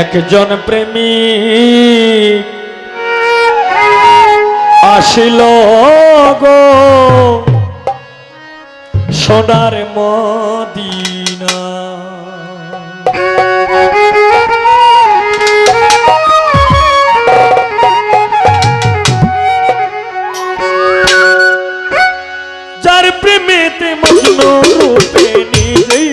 একজন প্রেমী আসিল গো সোনার মদিনা। যার প্রেমেতে মজনু রূপে নিজেই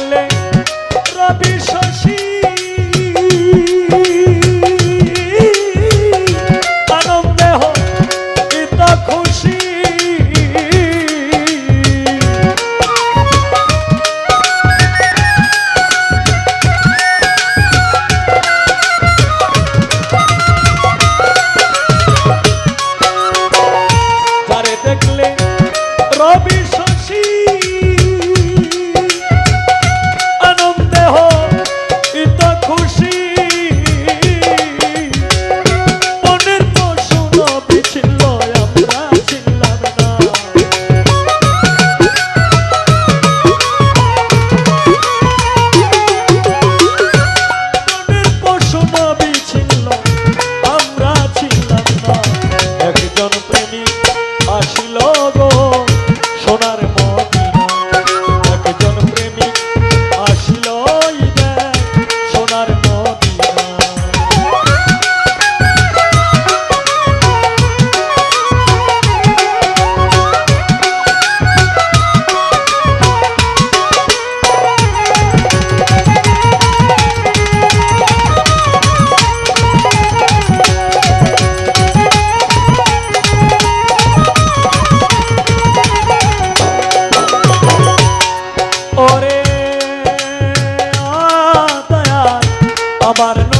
থাকলে রবি শশী Somebody it.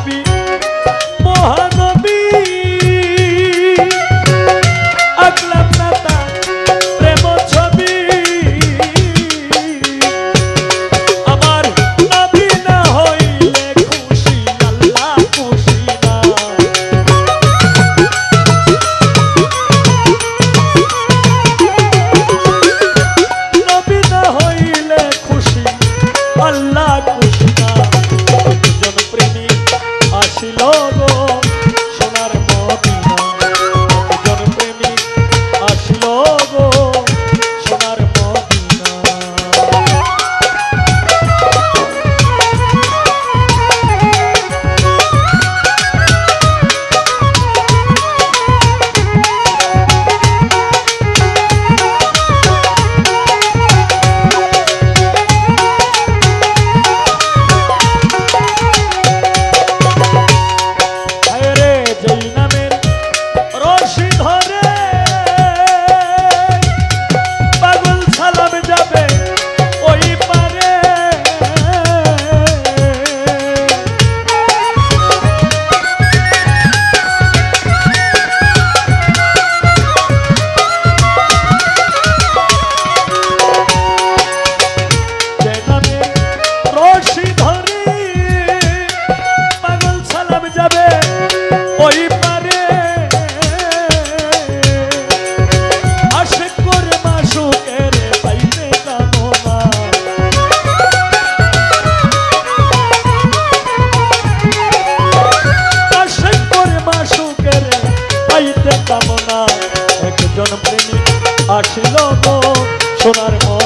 Bobby. যাবে ওই পারে। আশে করে মাসুকের পাইবে কামনা আশে করে মাসুকের পাইতে কামনা একজন প্রেমিক আসিল গো সোনার মন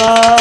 ます。